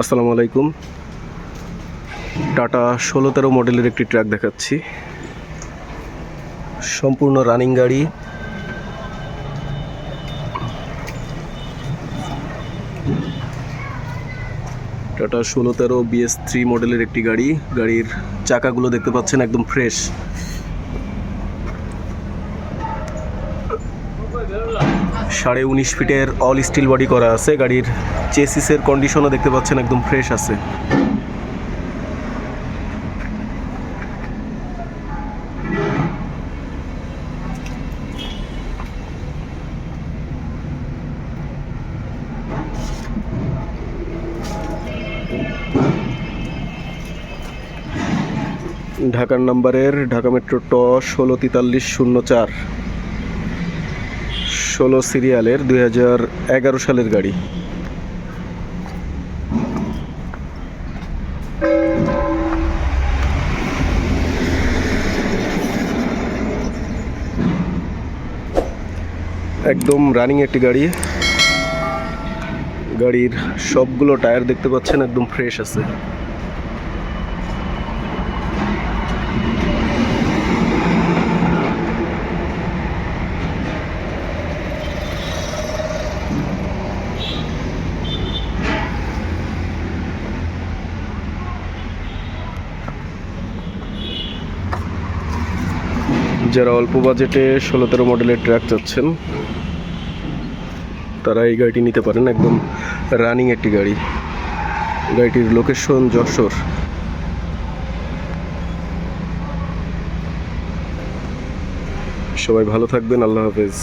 আসসালামু আলাইকুম। টাটা ষোলো তেরো মডেলের একটি ট্রাক দেখাচ্ছি। সম্পূর্ণ রানিং গাড়ি। টাটা ষোলো তেরো বিএস থ্রি মডেলের একটি গাড়ি। গাড়ির চাকাগুলো দেখতে পাচ্ছেন একদম ফ্রেশ সাড়ে উনিশ ফিটের অল স্টিল বডি করা আছে। গাড়ির চেসিসের কন্ডিশনও দেখতে পাচ্ছেন, একদম ফ্রেশ আছে। ঢাকার নাম্বারের ঢাকা মেট্রো ট ষোলো তেতাল্লিশ শূন্য চার। ষোলো সিরিয়ালের দুই হাজার এগারো সালের গাড়ি। একদম রানিং একটি গাড়ি। গাড়ির সবগুলো টায়ার দেখতে পাচ্ছেন, একদম ফ্রেশ আছে। যারা অল্প বাজেটে ষোলো তেরো মডেলের ট্র্যাক চাচ্ছেন, তারা এই গাড়িটি নিতে পারেন। একদম রানিং একটি গাড়ি। গাড়িটির লোকেশন যশোর। সবাই ভালো থাকবেন। আল্লাহ হাফেজ।